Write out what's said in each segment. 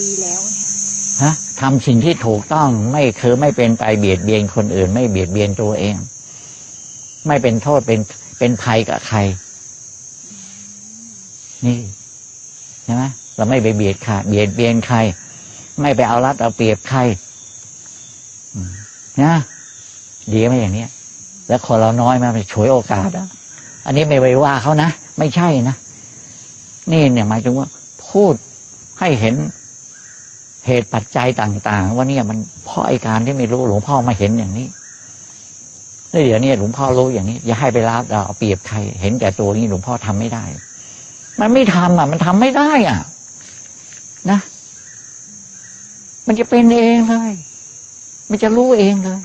ดีแล้วเนี่ยฮะทำสิ่งที่ถูกต้องไม่คือไม่เป็นไปเบียดเบียนคนอื่น ไม่เบียดเบียนตัวเอง ไม่เป็นโทษเป็นเป็นภัยกับใคร นี่ใช่ไหมเราไม่ไปเบียดใครเบียดเบียนใคร ไม่ไปเอารัดเอาเปรียบใครอืมนะดีไหมอย่างเนี้ย แล้วคนเราน้อยมาไปฉวยโอกาสอะอันนี้ไม่ไปว่าเขานะ ไม่ใช่นะ นี่เนี่ยหมายถึงว่า พูดให้เห็น เหตุปัจจัยต่าง ๆ ว่าเนี่ยมันเพราะไอการที่ไม่รู้หลวงพ่อมาเห็นอย่างนี้แล้วเดี๋ยวนี้หลวงพ่อรู้อย่างนี้ อย่าให้ไปรับเอาเปรียบใคร เห็นแก่ตัวนี้หลวงพ่อทำไม่ได้ มันไม่ทำอะ มันทำไม่ได้อะ นะ มันจะเป็นเองเลย มันจะรู้เองเลย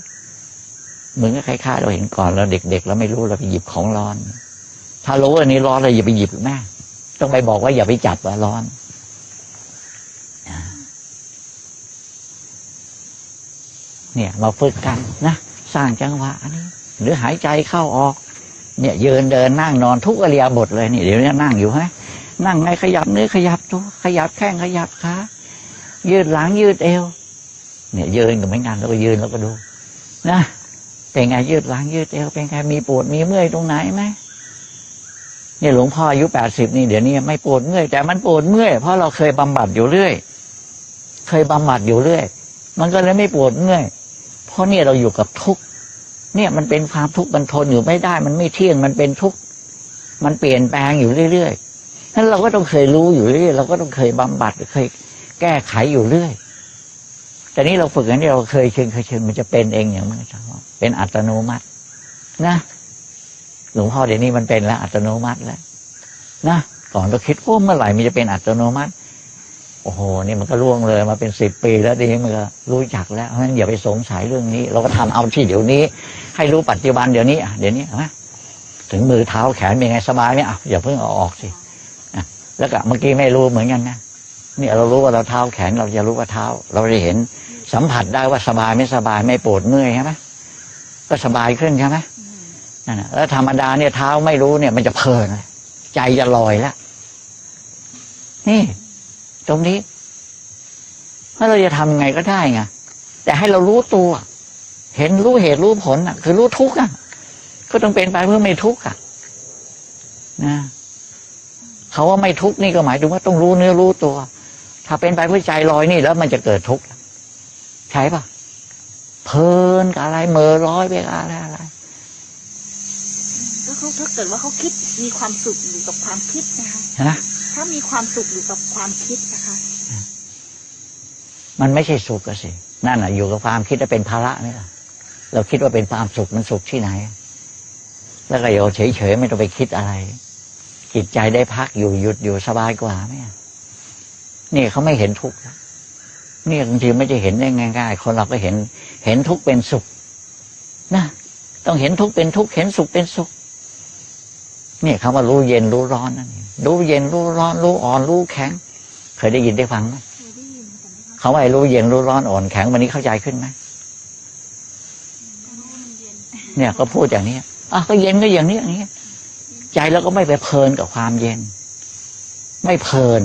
เหมือนกับใคล้าเราเห็นก่อนเราเด็กๆเราไม่รู้เราไปหยิบของร้อน ถ้ารู้อันนี้ร้อนเราอย่าไปหยิบแม่ต้องไปบอกว่าอย่าไปจับว่าร้อน เนี่ยมาฝึกกันนะสร้างจังหวะนี้หรือหายใจเข้าออก เนี่ยยืนเดินนั่งนอนทุกอริยบทเลยนี่เดี๋ยวนี้นั่งอยู่ฮะนั่งไงขยับเนื้อขยับตัวขยับแข้งขยับขายืดหลังยืดเอว เนี่ยยืนก็เหมือนกันแล้วก็ยืนแล้วก็ดู นะเป็นไงยืดหลังยืดเอวเป็นไงมีปวดมีเมื่อยตรงไหนไหมเนี่ยหลวงพ่ออายุแปดสิบนี่เดี๋ยวนี้ไม่ปวดเมื่อยแต่มันปวดเมื่อยเพราะเราเคยบำบัดอยู่เรื่อย เคยบำบัดอยู่เรื่อย มันก็เลยไม่ปวดเมื่อย เพราะเนี่ยเราอยู่กับทุกข์เนี่ยมันเป็นความทุกข์มันทนอยู่ไม่ได้ มันไม่เที่ยงมันเป็นทุกข์มันเปลี่ยนแปลงอยู่เรื่อยๆนั้นเราก็ต้องเคยรู้อยู่เรื่อยเราก็ต้องเคยบำบัดเคยแก้ไขอยู่เรื่อยแต่นี้เราฝึกอย่างนี้เราเคยเชิงเคยเชิงมันจะเป็นเองอย่างมันจะเป็นอัตโนมัติ นะหลวงพ่อเดี๋ยวนี้มันเป็นแล้วอัตโนมัติแล้วนะก่อนเราคิดว่าเมื่อไหร่มันจะเป็นอัตโนมัติ โอ้โหนี่มันก็ล่วงเลยมาเป็นสิบปีแล้วทีมันก็รู้จักแล้วเพราะฉะนั้นอย่าไปสงสัยเรื่องนี้ เราก็ทำเอาที่เดี๋ยวนี้ ให้รู้ปัจจุบันเดี๋ยวนี้อะเดี๋ยวนี้เห็นไหมถึงมือเท้าแขนเป็นไงสบายไหมอะอย่าเพิ่งเอาออกสิแล้วก็เมื่อกี้ไม่รู้เหมือนกันนะนี่เรารู้ว่าเราเท้าแขนเราจะรู้ว่าเท้า เราจะเห็นสัมผัสได้ว่าสบายไม่สบายไม่ปวดเมื่อยใช่ไหมก็สบายขึ้นใช่ไหมนั่นนะแล้วธรรมดาเนี่ยเท้าไม่รู้เนี่ย มันจะเพลินใจจะลอยแล้วนี่ ตรงนี้ถ้าเราจะทำไงก็ได้ไงแต่ให้เรารู้ตัว เห็นรู้เหตุรู้ผลอะ คือรู้ทุกข์อะ ก็ต้องเป็นไปเพื่อไม่ทุกข์อะนะเขาว่าไม่ทุกข์นี่ก็หมายถึงว่าต้องรู้เนื้อรู้ตัว ถ้าเป็นไปเพื่อใจลอยนี่แล้วมันจะเกิดทุกข์ใช่ปะเพลินกับอะไรเมอร้อยไปกับอะไรอะไรก็เขาถ้าเกิดว่าเขาคิดมีความสุขอยู่กับความคิดนะคะนะ ถ้ามีความสุขอยู่กับความคิดนะคะ มันไม่ใช่สุขก็สิ นั่นแหะอยู่กับความคิดจะเป็นภาระไหมล่ะ เราคิดว่าเป็นความสุขมันสุขที่ไหน แล้วก็อยู่เฉยๆไม่ต้องไปคิดอะไร จิตใจได้พักอยู่หยุดอยู่สบายกว่าไหมนี่เขาไม่เห็นทุกข์นี่บางทีไม่จะเห็นได้ง่ายๆ คนเราก็เห็น เห็นทุกข์เป็นสุข นะ ต้องเห็นทุกข์เป็นทุกข์เห็นสุขเป็นสุข นี่คำว่ารู้เย็นรู้ร้อนนั่นเองรู้เย็นรู้ร้อน รู้อ่อนรู้แข็ง เคยได้ยินได้ฟังไหมเคยได้ยินแต่ไม่เข้าเขาว่าไอ้รู้เย็นรู้ร้อนอ่อนแข็งวันนี้เข้าใจขึ้นไหมรู้ว่ามันเย็นเนี่ยก็พูดอย่างนี้อะก็เย็นก็อย่างนี้อย่างนี้ใจเราก็ไม่ไปเพลินกับความเย็น ไม่เพลิน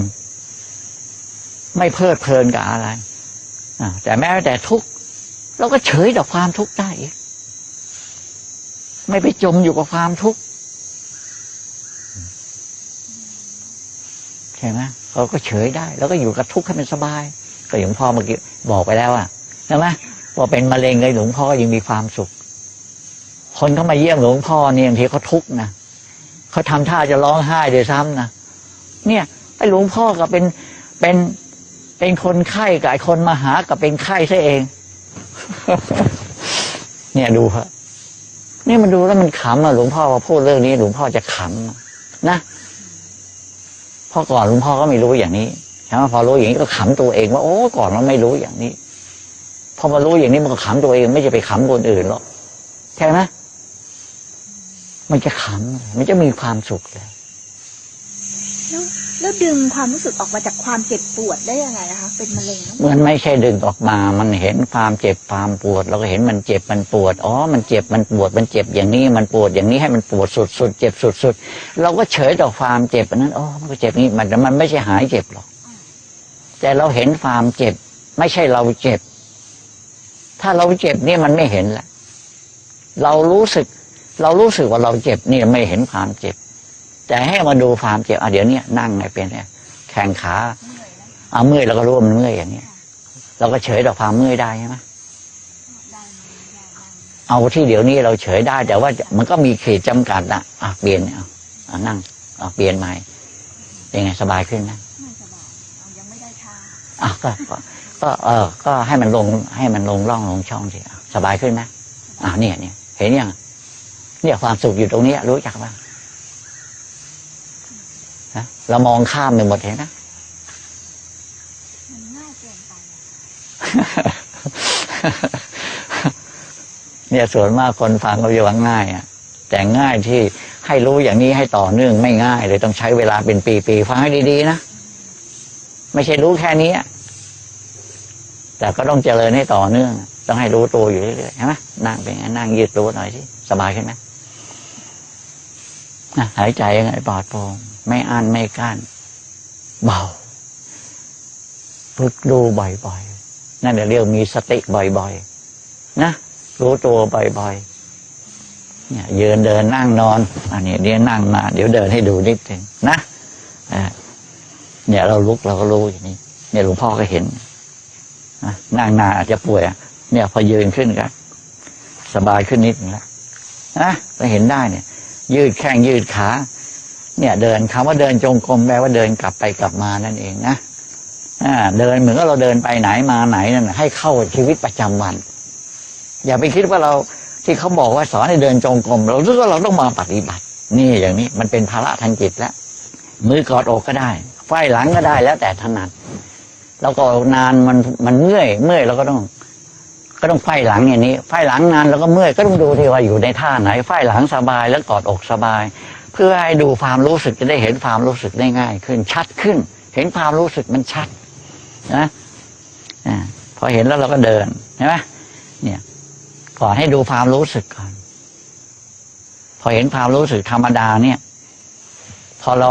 ไม่เพลิดเพลินกับอะไรอะแต่แม้แต่ทุกข์เราก็เฉยต่อความทุกข์ได้อีกไม่ไปจมอยู่กับความทุกข์ ใช่ไหมเราก็เฉยได้ แล้วก็อยู่กับทุกข์ให้มันสบาย ก็อย่างพ่อเมื่อกี้บอกไปแล้วอะใช่ไหมว่าเป็นมะเร็งเลยหลวงพ่อยังมีความสุข คนเขามาเยี่ยมหลวงพ่อเนี่ยบางทีเขาทุกข์นะเขาทำท่าจะร้องไห้เดี๋ยวซ้ำนะเนี่ยไอ้หลวงพ่อก็เป็นเป็นเป็นคนไข้กับไอคนมาหากับเป็นไข้ซะเอง เนี่ยดูครับนี่มันดูแล้วมันขำอะหลวงพ่อพอพูดเรื่องนี้ หลวงพ่อจะขำนะ ราะก่อนหลวงพ่อก็ไม่รู้อย่างนี้ใช่ไหมพอรู้อย่างนี้ก็ขำตัวเองว่าโอ้ก่อนเราไม่รู้อย่างนี้ พอมารู้อย่างนี้มันก็ขำตัวเอง ไม่จะไปขำคนอื่นหรอกใช่ไหมมันจะขำมันจะมีความสุขเลย แล้วดึงความรู้สึกออกมาจากความเจ็บปวดได้ยังไงนะคะ เป็นมะเร็งมันไม่ใช่ดึงออกมา มันเห็นความเจ็บความปวด เราก็เห็นมันเจ็บมันปวด อ๋อ มันเจ็บมันปวด มันเจ็บอย่างนี้ มันปวดอย่างนี้ให้มันปวดสุดๆ เจ็บสุดๆ เราก็เฉยต่อความเจ็บอันนั้น อ๋อ มันก็เจ็บนี้ มันมันไม่ใช่หายเจ็บหรอก แต่เราเห็นความเจ็บ ไม่ใช่เราเจ็บ ถ้าเราเจ็บนี่มันไม่เห็นและ เรารู้สึก เรารู้สึกว่าเราเจ็บนี่ไม่เห็นความเจ็บ แต่ให้มาดูความเจ็บอะเดี๋ยวเนี้นั่งไงเป็นเนี่ยแข่งขาเอาเมื่อยเราก็รู้ว่ามันเมื่อยอย่างเนี้ยเราก็เฉยต่อความเมื่อยได้ใช่ไหมเอาที่เดี๋ยวนี้เราเฉยได้ แต่ว่ามันก็มีขีดจำกัดนะอะเปลี่ยนเอาอะนั่งอะเปลี่ยนใหม่เป็นไงสบายขึ้นไหมไม่สบายเอายังไม่ได้ชาอะก็ก็ก็เออ ก็ให้มันลงให้มันลงร่องลงช่องสิอะสบายขึ้นไหมอะเนี่ยเนี่ยเห็นยังเนี่ยความสุขอยู่ตรงเนี้ยรู้จักป่ะ ฮะเรามองข้ามไปหมดเห็นนะมันง่ายเกินไปอะเนี่ยส่วนมากคนฟังเขาจะว่าง่าย อะ แต่ง่ายที่ให้รู้อย่างนี้ให้ต่อเนื่องไม่ง่ายเลยต้องใช้เวลาเป็นปีๆฟังให้ดีๆนะไม่ใช่รู้แค่นี้อะแต่ก็ต้องเจริญให้ต่อเนื่อง ต้องให้รู้ตัวอยู่เรื่อยๆใช่ไหมนั่งเป็นไงนั่งยืดตัวหน่อยสิสบายขึ้นไหมนะหายใจยังไงปลอดโปร่ง ไม่อั้นไม่กั้นเบาฝึกดูบ่อยๆ นั่นเรียกมีสติบ่อยๆ นะ รู้ตัวบ่อยๆเนี่ยยืนเดินนั่งนอน อันนี้เดี๋ยวนั่งมา เดี๋ยวเดินให้ดูนิดหนึ่งนะเนี่ยเราลุกเราก็รู้อย่างนี้ เนี่ยหลวงพ่อก็เห็นนั่งนานอาจจะป่วยเนี่ยพอยืนขึ้นก็สบายขึ้นนิดนึงแล้วนะเราเห็นได้เนี่ย ยืดแข้งยืดขา เนี่ย เดินคำว่าเดินจงกรมแปลว่าเดินกลับไปกลับมานั่นเองนะเดินเหมือนกับเราเดินไปไหนมาไหนนั่นให้เข้าชีวิตประจำวัน อย่าไปคิดว่าเราที่เขาบอกว่าสอนให้เดินจงกรมเราคิดว่าเราต้องมาปฏิบัติ นี่อย่างนี้มันเป็นภาระทางจิตแล้วมือกอดอกก็ได้ไฟหลังก็ได้แล้วแต่ถนัดแล้วก็นานมันมันเมื่อย เมื่อยเราก็ต้อง ก็ต้องไฟหลังอย่างนี้ไฟหลังนานแล้วก็เมื่อยก็ต้องดูที่ว่าอยู่ในท่าไหนไฟหลังสบายแล้วกอดอกสบาย เพื่อให้ดูความรู้สึกจะได้เห็นความรู้สึกได้ง่าย ขึ้นชัดขึ้น เห็นความรู้สึกมันชัด นะอพอเห็นแล้วเราก็เดินใช่ไหมเนี่ย ก่อนให้ดูความรู้สึกก่อน พอเห็นความรู้สึกธรรมดาเนี่ย พอเรา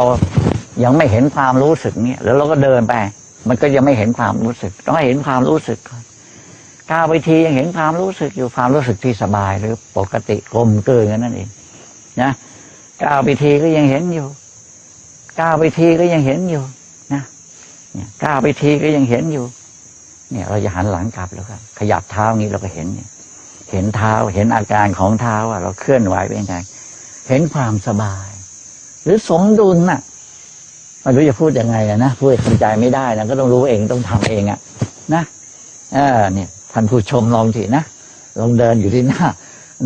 ยังไม่เห็นความรู้สึกเนี่ย แล้วเราก็เดินไป มันก็ยังไม่เห็นความรู้สึก ต้องให้เห็นความรู้สึกก่อนก้าวไปทียังเห็นความรู้สึกอยู่ความรู้สึกที่สบายหรือปกติกลมเกลืนกันนั่นเองนะ ก้าวไปทีก็ยังเห็นอยู่ก้าวไปทีก็ยังเห็นอยู่ นะเนี่ยก้าวไปทีก็ยังเห็นอยู่ เนี่ย เราจะหันหลังกลับแล้วครับ ขยับเท้างี้เราก็เห็นเนี่ย เห็นเท้าเห็นอาการของเท้าว่าเราเคลื่อนไหวเป็นยังไงเห็นความสบาย หรือสมดุลน่ะไม่รู้จะพูดยังไงอะนะพูดให้เข้าใจไม่ได้นะก็ต้องรู้เองต้องทำเองอะนะเออเนี่ยท่านผู้ชมลองทีนะลองเดินอยู่ที่หน้า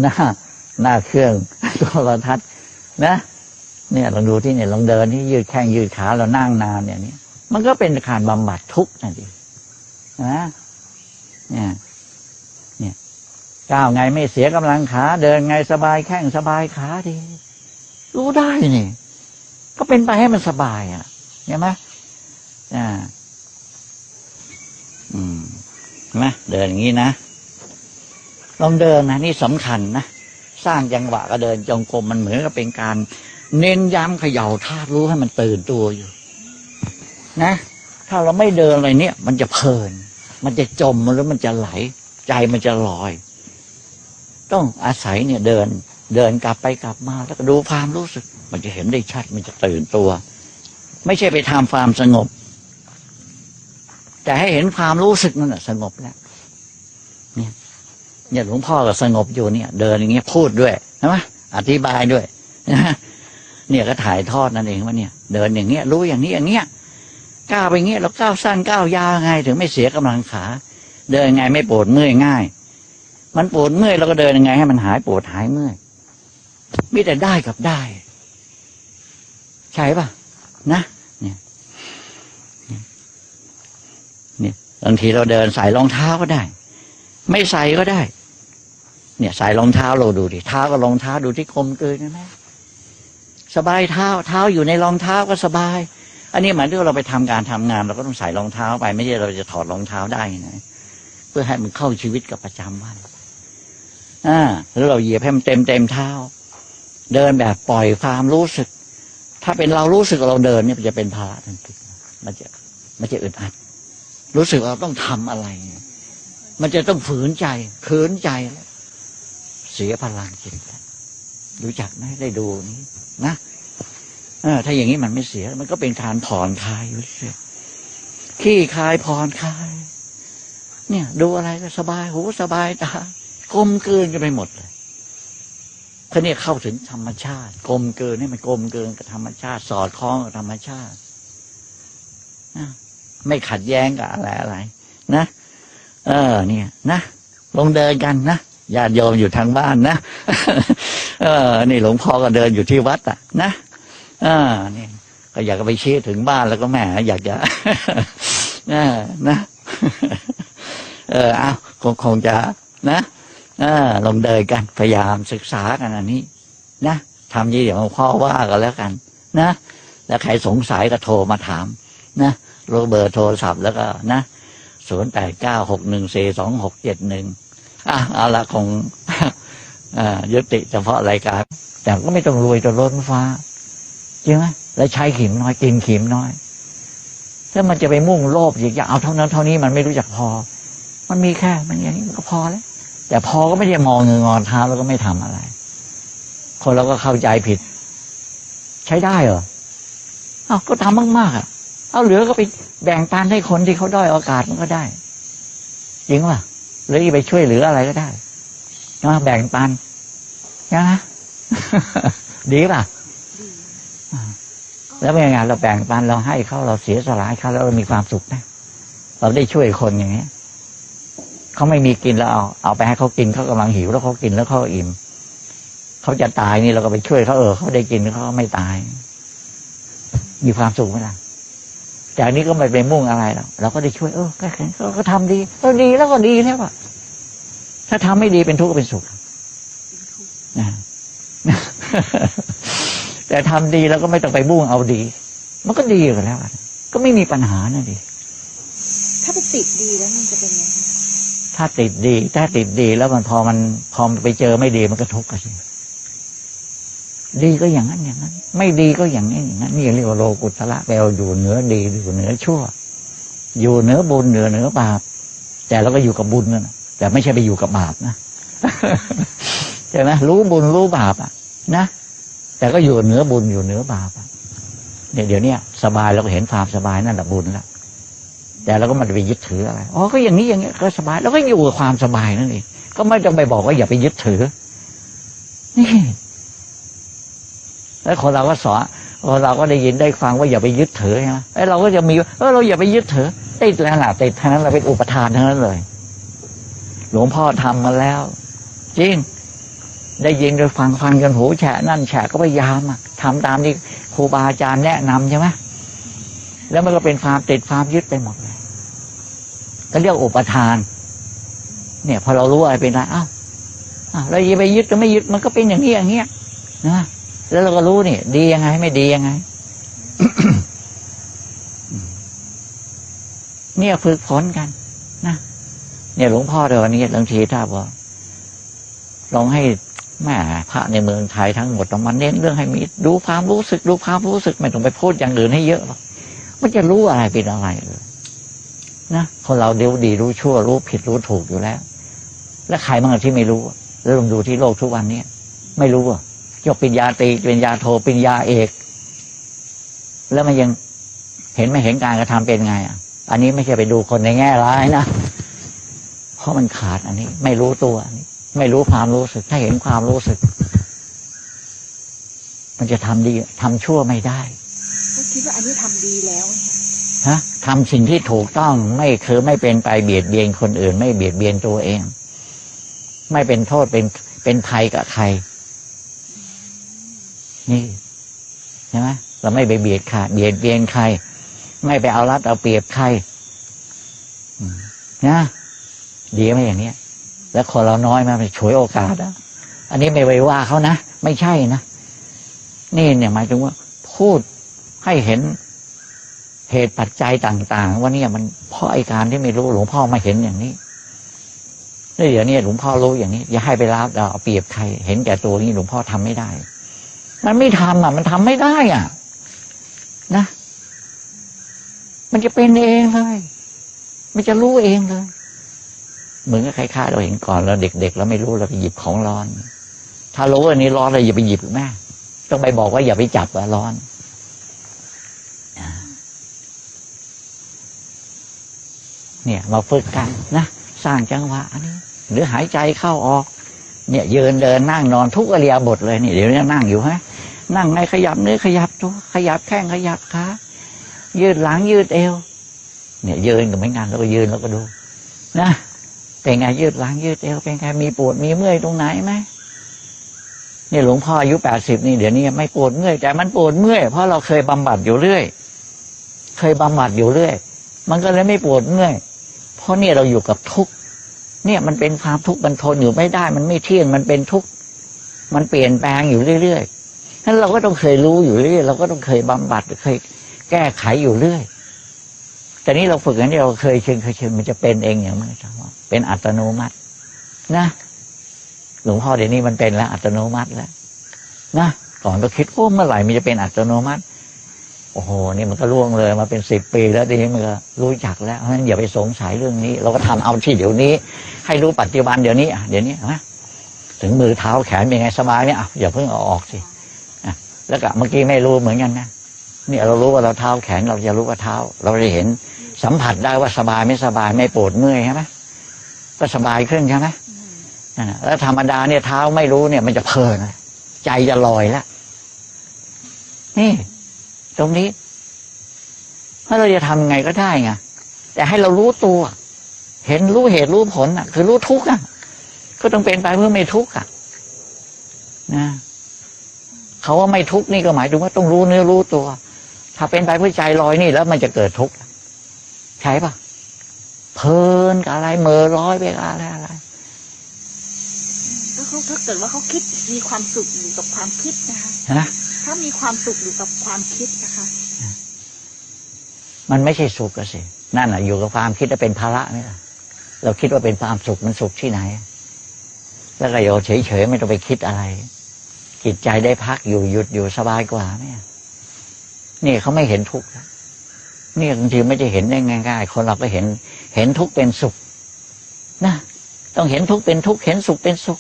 หน้าหน้าเครื่องโทรทัศน์ นะเนี่ยลองดูที่เนี่ยลองเดินที่ยืดแข้งยืดขาเรานั่งนานเนี่ยนี่มันก็เป็นการบำบัดทุกข์นั่นเองนะเนี่ยก้าวไงไม่เสียกำลังขา เดินไงสบายแข้งสบายขาดี รู้ได้นี่ ก็เป็นไปให้มันสบาย อะเห็นไหมอ่าอืมนไหมเดินอย่างนี้นะลองเดินนะนี่สำคัญนะ สร้างจังหวะก็เดินจงกรมมันเหมือนกับเป็นการ เน้นย้ำเขย่าธาตุรู้ให้มันตื่นตัวอยู่ นะ ถ้าเราไม่เดินอะไรเนี่ย มันจะเพลิน มันจะจมหรือมันจะไหล ใจมันจะลอย ต้องอาศัยเนี่ยเดิน เดินกลับไปกลับมา แล้วก็ดูความรู้สึก มันจะเห็นได้ชัด มันจะตื่นตัว ไม่ใช่ไปทำความสงบ แต่ให้เห็นความรู้สึกนั่นแหะสงบแล้ว เนี่ยหลวงพ่อก็สงบอยู่เนี่ย เดินอย่างเงี้ยพูดด้วยใช่ไหมอธิบายด้วยนะเนี่ยก็ถ่ายทอดนั่นเองว่าเนี่ย เดินอย่างเงี้ยรู้อย่างนี้อย่างเงี้ยก้าวไปเงี้ยเราก้าวสั้นก้าวยาวไง ถึงไม่เสียกำลังขา เดินไงไม่ปวดเมื่อยง่าย มันปวดเมื่อยเราก็เดินยังไง ให้มันหายปวดหายเมื่อยมีแต่ได้กับได้ ใช่ปะนะเนี่ยเนี่ยบางทีเราเดินใส่รองเท้าก็ได้ ไม่ใส่ก็ได้ เนี่ยใส่รองเท้าเราดูดิเท้ากับรองเท้าดูที่คมเกินนะแม่สบายเท้าเท้าอยู่ในรองเท้าก็สบาย อันนี้หมายถึงเราไปทำการทำงานเราก็ต้องใส่รองเท้าไป ไม่ใช่เราจะถอดรองเท้าได้นะเพื่อให้มันเข้าชีวิตกับประจำวันอ่าแล้วเราเหยียบให้มันเต็มเต็มเท้า เดินแบบปล่อยความรู้สึก ถ้าเป็นเรารู้สึกเราเดินเนี่ยมันจะเป็นภาระทันทีมันจะมันจะอึดอัด รู้สึกว่าต้องทำอะไร มันจะต้องฝืนใจเขินใจแล้ว สียพลังจิตรู้จักไหมได้ดูนี้นะเออ ถ้าอย่างนี้มันไม่เสีย มันก็เป็นการผ่อนคลายอยู่เฉยขี้คลายผ่อนคลาย เนี่ย ดูอะไรก็สบายหูสบายตากลมเกินกันไปหมดเลยท่านี่เข้าถึงธรรมชาติ กลมเกินให้มันกลมเกินกับธรรมชาติ สอดคล้องกับธรรมชาตินะไม่ขัดแย้งกับอะไรอะไร นะ เออ เนี่ย นะ ลงเดินกันนะ ญาติโยมอยู่ทางบ้านนะเออ นี่หลวงพ่อก็เดินอยู่ที่วัดอะ นะอ่านี่ก็อยากไปชี้ถึงบ้านแล้วก็แหมอยากจะนะเออเอาคงคงจะนะเออลงเดินกันพยายามศึกษากันอันนี้ นะทำยี่เดี๋ยวหลวงพ่อว่ากันแล้วกัน นะแล้วใครสงสัยก็โทรมาถาม นะโรเบอร์โทรศัพท์แล้วก็นะศูนย์แปดเก้าหกหนึ่งสี่สองหกเจ็ดหนึ่ง อะเอาละคงอ่ายุติเฉพาะรายการ แต่ก็ไม่ต้องรวยจนล้นฟ้าจริงไหมแล้วใช้ขีมน้อยกินขีมน้อย ถ้ามันจะไปมุ่งโลภอยากเอาเท่านั้นเท่านี้มันไม่รู้จักพอ มันมีแค่มันอย่างนี้มันก็พอแล้วแต่พอก็ไม่ได้มองเงยงอนเท้าแล้วก็ไม่ทำอะไร คนเราก็เข้าใจผิด ใช้ได้เหรอเอาก็ทำมากๆอะเอาเหลือก็ไปแบ่งปันให้คนที่เขาด้อยโอกาสมันก็ได้จริงป่ะ หรือไปช่วยเหลืออะไรก็ได้นะแบ่งปันนะดีป่ะอ่าแล้วเป็นยังไงเราแบ่งปันเราให้เขาเราเสียสละให้เขาแล้วเรามีความสุขนะเราได้ช่วยคนอย่างนี้ยเขาไม่มีกินแล้วเอาเอาไปให้เขากินเขากำลังหิวแล้วเขากินแล้วเขาอิ่มเขาจะตายนี่เราก็ไปช่วยเขาเออเขาได้กินเขาก็ไม่ตาย มีความสุขไหมล่ะ จากนี้ก็ไม่ไปมุ่งอะไรหรอกเราก็ได้ช่วย เออก็ก็ก็ทำดีเออดีแล้วก็ดีแล้วอะถ้าทำไม่ดีเป็นทุกข์ก็เป็นสุขนะแต่ทำดีแล้วก็ไม่ต้องไปมุ่งเอาดี มันก็ดีกันแล้วอะก็ไม่มีปัญหานะดี ถ้าไปติดดีแล้วมันจะเป็นยังไงคะถ้าติดดี ถ้าติดดีแล้วมันพอมันพอมันไปเจอไม่ดีมันก็ทุกข์กันสิ ดีก็อย่างนั้นอย่างนั้น ไม่ดีก็อย่างนี้อย่างนั้นนี่เรียกว่าโลกุตละแปลว่าอยู่เหนือดีอยู่เหนือชั่ว อยู่เหนือบุญเหนือเหนือบาป แต่เราก็อยู่กับบุญนั่นน่ะแต่ไม่ใช่ไปอยู่กับบาปนะใช่ไหมรู้บุญรู้บาปอะ นะแต่ก็อยู่เหนือบุญอยู่เหนือบาปอะเนี่ยเดี๋ยวนี้สบายเราก็เห็นความสบายนั่นแหละบุญละแต่เราก็ไมันไปยึดถืออะไรอ๋อก็อย่างนี้อย่างเงี้ก็สบายแล้วก็อยู่กับความสบายนั่นเองก็ไม่ต้องไปบอกว่าอย่าไปยึดถือนี่ แล้วคนเราก็สอนคนเราก็ได้ยินได้ฟังว่าอย่าไปยึดถือใช่ไหมไอ้เราก็จะมีเออเราอย่าไปยึดถือติดแล้วนะติดทั้งนั้นเราเป็นอุปทานทั้งนั้นเลย หลวงพ่อทำมาแล้ว จริงได้ยินได้ฟังฟังจนหูแฉะนั่นแฉะก็พยายามอะทำตามที่ครูบาอาจารย์แนะนำใช่ไหมแล้วมันก็เป็นความติดความยึดไปหมดเลยก็เรียกอุปทาน เนี่ย พอเรารู้อะไรเป็นอะไรอ้าวอ้วเราอย่าไปยึดก็ไม่ยึดมันก็เป็นอย่างนี้อย่างเงี้ยนะ แล้วเราก็รู้นี่ดียังไง ไม่ดียังไง เนี่ยฝึกฝนกัน นะเนี่ยหลวงพ่อเดี๋ยววันนี้บางทีถ้าบอกลองให้แม่พระในเมืองไทยทั้งหมดต้องมาเน้นเรื่องให้มีดูความรู้สึก ดูความรู้สึกไม่ต้องไปพูดอย่างอื่นให้เยอะหรอกมันจะรู้อะไรเป็นอะไรเลยนะคนเราเดี๋ยวดีรู้ชั่ว รู้ผิดรู้ถูกอยู่แล้ว แล้วใครบ้างที่ไม่รู้ แล้วลองดูที่โลกทุกวันเนี้ยไม่รู้อะ ยกปริญญาตรีปริญญาโทปริญญาเอก แล้วมันยังเห็นไม่เห็นการกระทำเป็นไงอะ อันนี้ไม่ใช่ไปดูคนในแง่ร้ายนะเพราะมันขาดอันนี้ ไม่รู้ตัวอันนี้ไม่รู้ความรู้สึก ถ้าเห็นความรู้สึก มันจะทำดีทำชั่วไม่ได้ก็คิดว่าอันนี้ทำดีแล้วไงคะฮะทำสิ่งที่ถูกต้องไม่คือไม่เป็นไปเบียดเบียนคนอื่น ไม่เบียดเบียนตัวเอง ไม่เป็นโทษเป็นเป็นภัยกับใคร นี่ใช่ไหมเราไม่ไปเบียดใครเบียดเบียนใคร ไม่ไปเอารัดเอาเปรียบใครนะดีไหมอย่างเนี้ย แล้วคนเราน้อยมาไปฉวยโอกาสอะอันนี้ไม่ไปว่าเขานะไม่ใช่นะนี่เนี่ยหมายถึงว่า พูดให้เห็นเหตุปัจจัยต่าง ๆ ว่าเนี่ยมันเพราะไอการที่ไม่รู้หลวงพ่อมาเห็นอย่างนี้แล้วเดี๋ยวนี้หลวงพ่อรู้อย่างนี้ อย่าให้ไปรับเอาเปรียบใคร เห็นแก่ตัวนี้หลวงพ่อทำไม่ได้ มันไม่ทำอะ มันทำไม่ได้อะ นะ มันจะเป็นเองเลย มันจะรู้เองเลย เหมือนกับใคล้าเราเห็นก่อนเราเด็กๆเราไม่รู้เราไปหยิบของร้อน ถ้ารู้อันนี้ร้อนเราอย่าไปหยิบแม่ต้องไปบอกว่าอย่าไปจับว่าร้อนเนี่ย มาฝึกกันนะ สร้างจังหวะอันนี้ หรือหายใจเข้าออก เนี่ยยืนเดินนั่งนอนทุกอริยาบทเลยนี่เดี๋ยวนี้นั่งอยู่ฮะนั่งไงขยับเนื้อขยับตัวขยับแข้งขยับขายืดหลังยืดเอว เนี่ยยืนก็เหมือนกันแล้วก็ยืนแล้วก็ดูนะเป็นไงยืดหลังยืดเอวเป็นไงมีปวดมีเมื่อยตรงไหนไหมเนี่ยหลวงพ่ออายุแปดสิบนี่เดี๋ยวนี้ไม่ปวดเมื่อยแต่มันปวดเมื่อยเพราะเราเคยบำบัดอยู่เรื่อย เคยบำบัดอยู่เรื่อย มันก็เลยไม่ปวดเมื่อย เพราะเนี่ยเราอยู่กับทุกข์ เนี่ยมันเป็นความทุกข์มันทนอยู่ไม่ได้ มันไม่เที่ยงมันเป็นทุกข์มันเปลี่ยนแปลงอยู่เรื่อยๆนั้นเราก็ต้องเคยรู้อยู่เรื่อยเราก็ต้องเคยบำบัดเคยแก้ไขอยู่เรื่อย แต่นี้เราฝึกอย่างนี้เราเคยชินเคยชินมันจะเป็นเองอย่างมันจะว่าเป็นอัตโนมัติ นะ หลวงพ่อเดี๋ยวนี้มันเป็นแล้วอัตโนมัติแล้วนะก่อนก็คิดว่าเมื่อไหร่มันจะเป็นอัตโนมัติ โอ้โหนี่มันก็ล่วงเลยมาเป็นสิบปีแล้วทีนี้มันก็รู้จักแล้วเพราะฉะนั้นอย่าไปสงสัยเรื่องนี้ เราก็ทำเอาที่เดี๋ยวนี้ ให้รู้ปัจจุบันเดี๋ยวนี้เดี๋ยวนี้นะถึงมือเท้าแขนเป็นไงสบายเนี่ยอย่าเพิ่งเอาออกสิแล้วก็เมื่อกี้ไม่รู้เหมือนกันนะนี่เรารู้ว่าเราเท้าแขนเราจะรู้ว่าเท้า เราจะเห็นสัมผัสได้ว่าสบายไม่สบายไม่ปวดเมื่อยใช่ไหมก็สบายขึ้นใช่ไหมแล้วธรรมดาเนี่ยเท้าไม่รู้เนี่ย มันจะเพลินใจจะลอยแล้วนี่ ตรงนี้ถ้าเราจะทำไงก็ได้ไงแต่ให้เรารู้ตัว เห็นรู้เหตุรู้ผลอะ คือรู้ทุกข์อะ ก็ต้องเป็นไปเพื่อไม่ทุกข์อะ นะเขาว่าไม่ทุกข์นี่ก็หมายถึงว่าต้องรู้เนื้อรู้ตัว ถ้าเป็นไปเพื่อใจลอยนี่แล้วมันจะเกิดทุกข์ใช่ปะเพลินกับอะไรเมอร้อยไปกับอะไรอะไรแล้วเขาถ้าเกิดว่าเขาคิดมีความสุขอยู่กับความคิดนะคะนะ ถ้ามีความสุขอยู่กับความคิดนะคะ มันไม่ใช่สุขสินั่นอะอยู่กับความคิดจะเป็นภาระไหมล่ะเราคิดว่าเป็นความสุขมันสุขที่ไหน แล้วก็โยเฉยๆไม่ต้องไปคิดอะไร จิตใจได้พักอยู่หยุดอยู่สบายกว่าไหมนี่เขาไม่เห็นทุกข์นี่บางทีไม่ได้เห็นได้ง่ายๆคนเราก็เห็น เห็นทุกข์เป็นสุข นะ ต้องเห็นทุกข์เป็นทุกข์เห็นสุขเป็นสุข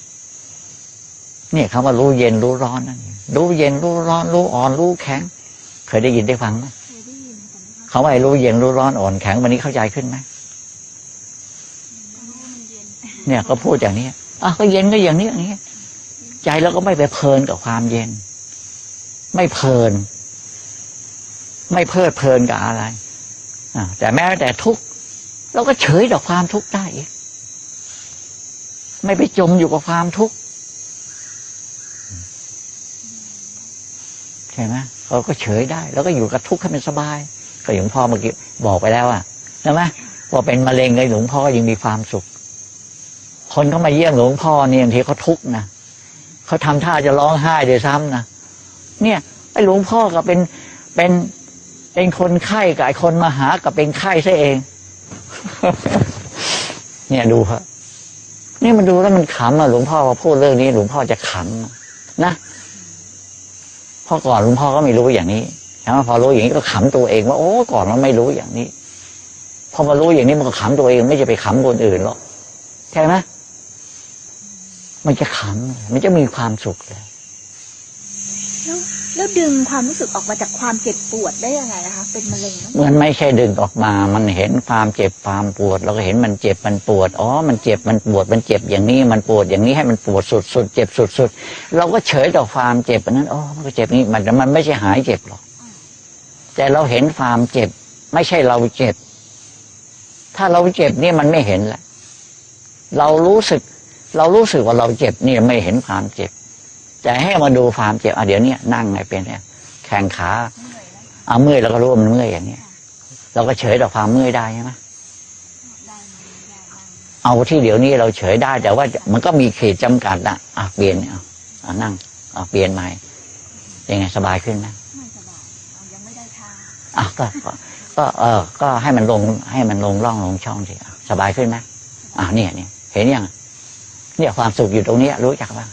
เนี่ยคำว่ารู้เย็นรู้ร้อนนั่นเองรู้เย็นรู้ร้อน รู้อ่อนรู้แข็ง เคยได้ยินได้ฟังไหมเคยได้ยินแต่ไม่เข้าเขาว่าไอ้รู้เย็นรู้ร้อนอ่อนแข็งวันนี้เข้าใจขึ้นไหมรู้มันเย็นเนี่ยก็พูดอย่างนี้อะก็เย็นก็อย่างนี้อย่างนี้ ใจเราก็ไม่ไปเพลินกับความเย็น ไม่เพลิน ไม่เพลิดเพลินกับอะไรอะแต่แม้แต่ทุกข์เราก็เฉยต่อความทุกข์ได้อีกไม่ไปจมอยู่กับความทุกข์ ไหมเราก็เฉยได้ แล้วก็อยู่กับทุกข์ให้มันสบาย ก็อย่างพ่อเมื่อกี้บอกไปแล้วอะใช่ไหมพอเป็นมะเร็งเลยหลวงพ่อก็ยังมีความสุข คนเขามาเยี่ยมหลวงพ่อเนี่ยบางทีเขาทุกข์นะเขาทำท่าจะร้องไห้เดี๋ยวซ้ำนะเนี่ยไอ้หลวงพ่อก็เป็นเป็นเป็นคนไข้กับไอ้คนมาหากับเป็นไข้ซะเอง เนี่ยดูครับนี่มันดูแล้วมันขำอะหลวงพ่อพอพูดเรื่องนี้ หลวงพ่อจะขำนะ พ่อก่อนลุงพ่อก็ไม่รู้อย่างนี้ใช่ไหมพอรู้อย่างนี้ก็ขำตัวเองว่าโอ้ก่อนมันไม่รู้อย่างนี้ พอมารู้อย่างนี้มันก็ขำตัวเองไม่จะไปขำคนอื่นหรอกใช่ไหมมันจะขำมันจะมีความสุขเลย แล้วดึงความรู้สึกออกมาจากความเจ็บปวดได้ยังไงนะคะ เป็นมะเร็งมันไม่ใช่ดึงออกมา มันเห็นความเจ็บความปวด เราก็เห็นมันเจ็บมันปวด อ๋อ มันเจ็บมันปวด มันเจ็บอย่างนี้ มันปวดอย่างนี้ให้มันปวดสุดสุดเจ็บสุดสุดเราก็เฉยต่อความเจ็บนนั้น อ๋อ มันก็เจ็บนี้มันมันไม่ใช่หายเจ็บหรอก แต่เราเห็นความเจ็บ ไม่ใช่เราเจ็บ ถ้าเราเจ็บนี่มันไม่เห็นแหละ เรารู้สึก เรารู้สึกว่าเราเจ็บนี่ไม่เห็นความเจ็บ แต่ให้มาดูความเจ็บอะเดี๋ยวนี้นั่งไงเป็นเนี่ยแข้งขาเอาเมื่อยเราก็รู้ว่ามันเมื่อยอย่างเนี้ยเราก็เฉยต่อความเมื่อยได้ใช่ไหมเอาที่เดี๋ยวนี้เราเฉยได้แต่ว่ามันก็มีเขตจำกัดนะอะเปลี่ยนเอาอะนั่งอะเปลี่ยนใหม่ยังไงสบายขึ้นไหมไม่สบายเรายังไม่ได้ทาอะก็ก็ก็เออ ก็ให้มันลงให้มันลงร่องลงช่องสิอะสบายขึ้นไหมอะเนี่ยเนี่ยเห็นยังเนี่ยความสุขอยู่ตรงเนี้ยรู้จักป่ะ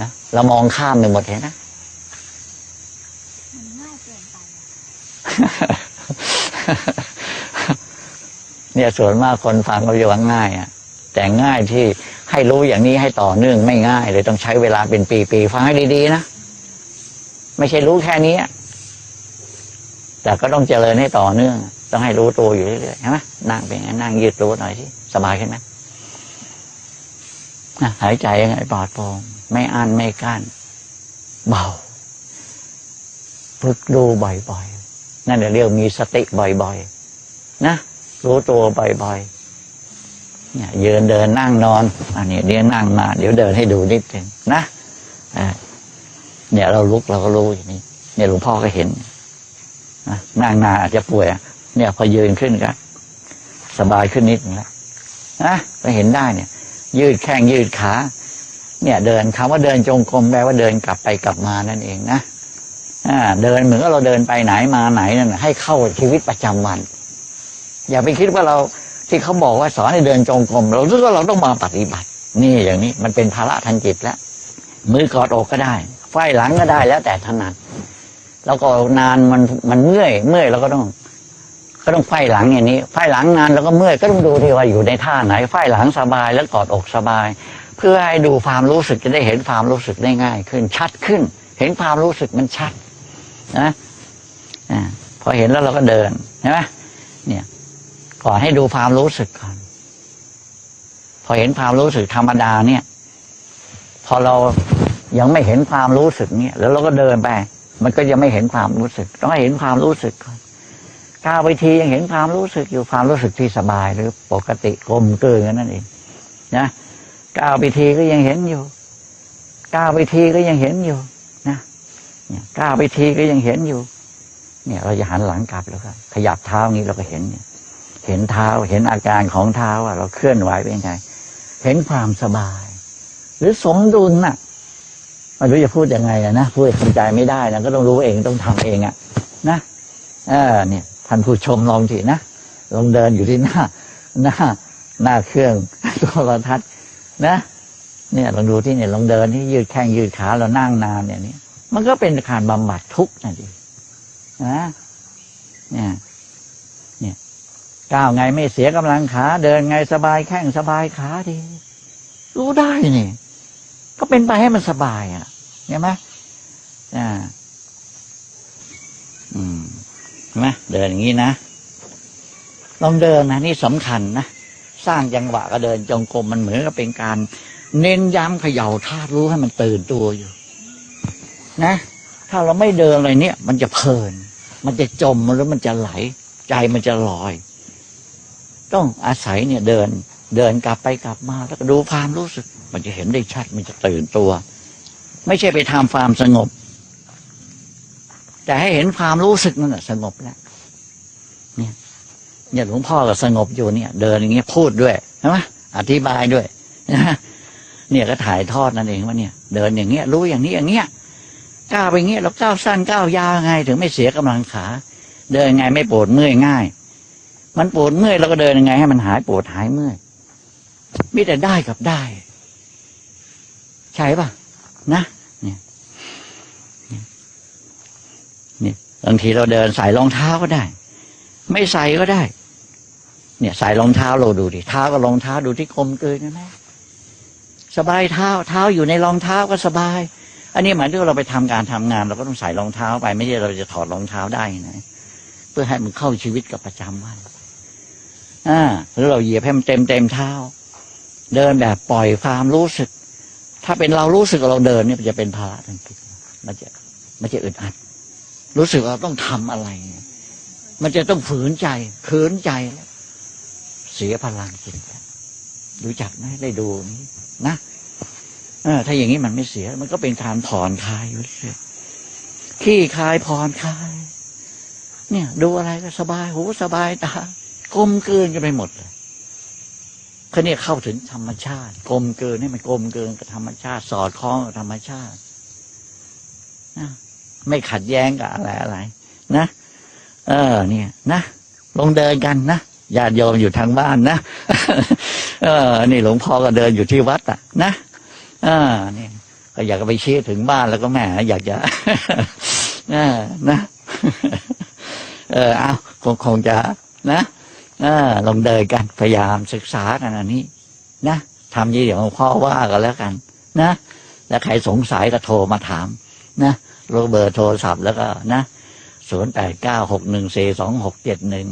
ฮะเรามองข้ามไปหมดเห็นนะมันง่ายเกินไปอะเนี่ยส่วนมากคนฟังก็จะว่าง่ายอะ แต่ง่ายที่ให้รู้อย่างนี้ให้ต่อเนื่องไม่ง่ายเลยต้องใช้เวลาเป็นปีๆฟังให้ดีๆนะไม่ใช่รู้แค่นี้อะแต่ก็ต้องเจริญให้ต่อเนื่อง ต้องให้รู้ตัวอยู่เรื่อยๆใช่ไหมนั่งเป็นไงนั่งยืดรู้หน่อยสิสบายขึ้นไหมนะหายใจยังไงปลอดโปร่ง ไม่อั้นไม่กั้นเบาฝึกดูบ่อยๆ นั่นเรียกมีสติบ่อยๆ นะ รู้ตัวบ่อยๆ เนี่ยยืนเดินนั่งนอน อันนี้เดี๋ยวนั่งมา เดี๋ยวเดินให้ดูนิดหนึ่งนะเนี่ยเราลุกเราก็รู้อย่างนี้ เนี่ยหลวงพ่อก็เห็นนะนั่งนานอาจจะป่วย เนี่ยพอยืนขึ้นก็สบายขึ้นนิดนึงแล้วนะก็เห็นได้เนี่ย ยืดแข้งยืดขา เนี่ยเดินคำว่าเดินจงกรมแปลว่าเดินกลับไปกลับมานั่นเองนะอ่าเดินเหมือนกับเราเดินไปไหนมาไหนนั่นให้เข้าชีวิตประจำวัน อย่าไปคิดว่าเราที่เขาบอกว่าสอนให้เดินจงกรมเราคิดว่าเราต้องมาปฏิบัติ นี่อย่างนี้มันเป็นภาระทางจิตแล้วมือกอดอกก็ได้ไฟหลังก็ได้แล้วแต่ถนัดแล้วก็นานมันมันเมื่อยเมื่อยเราก็ต้อง ก็ต้องไฟหลังอย่างนี้ไฟหลังนานแล้วก็เมื่อยก็ต้องดูที่ว่าอยู่ในท่าไหนไฟหลังสบายแล้วกอดอกสบาย เพื่อให้ดูความรู้สึกจะได้เห็นความรู้สึกได้ง่าย ขึ้นชัดขึ้น เห็นความรู้สึกมันชัด นะอ่าพอเห็นแล้วเราก็เดินใช่ไหมเนี่ย ก่อนให้ดูความรู้สึกก่อน พอเห็นความรู้สึกธรรมดาเนี่ย พอเรายังไม่เห็นความรู้สึกเนี่ย แล้วเราก็เดินไป มันก็ยังไม่เห็นความรู้สึก ต้องเห็นความรู้สึกก่อนก้าวไปทียังเห็นความรู้สึกอยู่ความรู้สึกที่สบายหรือปกติกลมเกลือนั่นเองนะ ก้าวไปทีก็ยังเห็นอยู่ก้าวไปทีก็ยังเห็นอยู่นะเนี่ยก้าวไปทีก็ยังเห็นอยู่ เนี่ย เราจะหันหลังกลับแล้วก็ขยับเท้างี้เราก็เห็นเนี่ย เห็นเท้าเห็นอาการของเท้าว่าเราเคลื่อนไหวเป็นไง เห็นความสบาย หรือสมดุลน่ะไม่รู้จะพูดยังไงอะนะพูดให้เข้าใจไม่ได้นะก็ต้องรู้เองต้องทำเองอะ นะเออเนี่ยท่านผู้ชมลองทีนะลองเดินอยู่ที่หน้าหน้าหน้าเครื่องโทรทัศน์ นะ เนี่ยลองดูที่เนี่ยลองเดินที่ยืดแข้งยืดขาเรานั่งนานเนี่ยนี่มันก็เป็นการบำบัดทุกข์นะดินะเนี่ยเนี่ยก้าวไงไม่เสียกำลังขา เดินไงสบายแข้งสบายขาดี รู้ได้นี่ก็เป็นไปให้มันสบายอะเห็นไหมอ่าอืมเห็นไหมเดินอย่างนี้นะลองเดินนะนี่สำคัญนะ สร้างจังหวะก็เดินจงกรมมันเหมือนกับเป็นการ เน้นย้ำเขย่าธาตุรู้ให้มันตื่นตัวอยู่ นะ ถ้าเราไม่เดินอะไรเนี่ย มันจะเพลิน มันจะจมหรือมันจะไหล ใจมันจะลอย ต้องอาศัยเนี่ยเดิน เดินกลับไปกลับมา แล้วก็ดูความรู้สึก มันจะเห็นได้ชัด มันจะตื่นตัว ไม่ใช่ไปทำความสงบ แต่ให้เห็นความรู้สึกนั่นแหะสงบแล้ว เนี่ยหลวงพ่อก็สงบอยู่เนี่ย เดินอย่างเงี้ยพูดด้วยใช่ไหมอธิบายด้วยนะเนี่ยก็ถ่ายทอดนั่นเองว่าเนี่ย เดินอย่างเงี้ยรู้อย่างนี้อย่างเงี้ยก้าวไปอย่างเงี้ยเราก้าวสั้นก้าวยาวไง ถึงไม่เสียกำลังขา เดินไงไม่ปวดเมื่อยง่าย มันปวดเมื่อยเราก็เดินยังไง ให้มันหายปวดหายเมื่อยมีแต่ได้กับได้ ใช่ปะนะเนี่ยเนี่ยเนี่ยบางทีเราเดินใส่รองเท้าก็ได้ ไม่ใส่ก็ได้ เนี่ยใส่รองเท้าเราดูดิเท้ากับรองเท้าดูที่กลมเกลืนนะแม่สบายเท้าเท้าอยู่ในรองเท้าก็สบาย อันนี้หมายถึงเราไปทำการทำงาน เราก็ต้องใส่รองเท้าไป ไม่ใช่เราจะถอดรองเท้าได้นะเพื่อให้มันเข้าชีวิตกับประจำวันอ่าแล้วเราเหยียบให้มันเต็มเต็มเท้า เดินแบบปล่อยความรู้สึก ถ้าเป็นเรารู้สึกเราเดินเนี่ยมันจะเป็นภาระทางจิตมันจะมันจะอึดอัด รู้สึกว่าต้องทำอะไร มันจะต้องฝืนใจขืนใจ เสียพลังจิตรู้จักไหมได้ดูนี้นะเออถ้าอย่างนี้มันไม่เสีย มันก็เป็นการผ่อนคลายอยู่เรื่อยขี้คลายผ่อนคลาย เนี่ย ดูอะไรก็สบายหูสบายตากลมเกินกันไปหมดเลยเขาเนี่ยเข้าถึงธรรมชาติ กลมเกินให้มันกลมเกินกับธรรมชาติ สอดคล้องกับธรรมชาตินะไม่ขัดแย้งกับอะไรอะไรนะเออ เนี่ย นะลงเดินกันนะ ญาติโยมอยู่ทางบ้านนะเออ นี่หลวงพ่อก็เดินอยู่ที่วัดอะ นะอ่านี่ก็อยากจะไปชี้ถึงบ้านแล้วก็แหมอยากจะเออนะเออเอาคงคงจะนะเออลองเดินกันพยายามศึกษากันอันนี้ นะทำยี่เดี๋ยวพ่อว่ากันแล้วกัน นะแล้วใครสงสัยก็โทรมาถาม นะโรเบอร์โทรศัพท์แล้วก็นะศูนย์แปดเก้าหกหนึ่งสี่สองหกเจ็ดหนึ่ง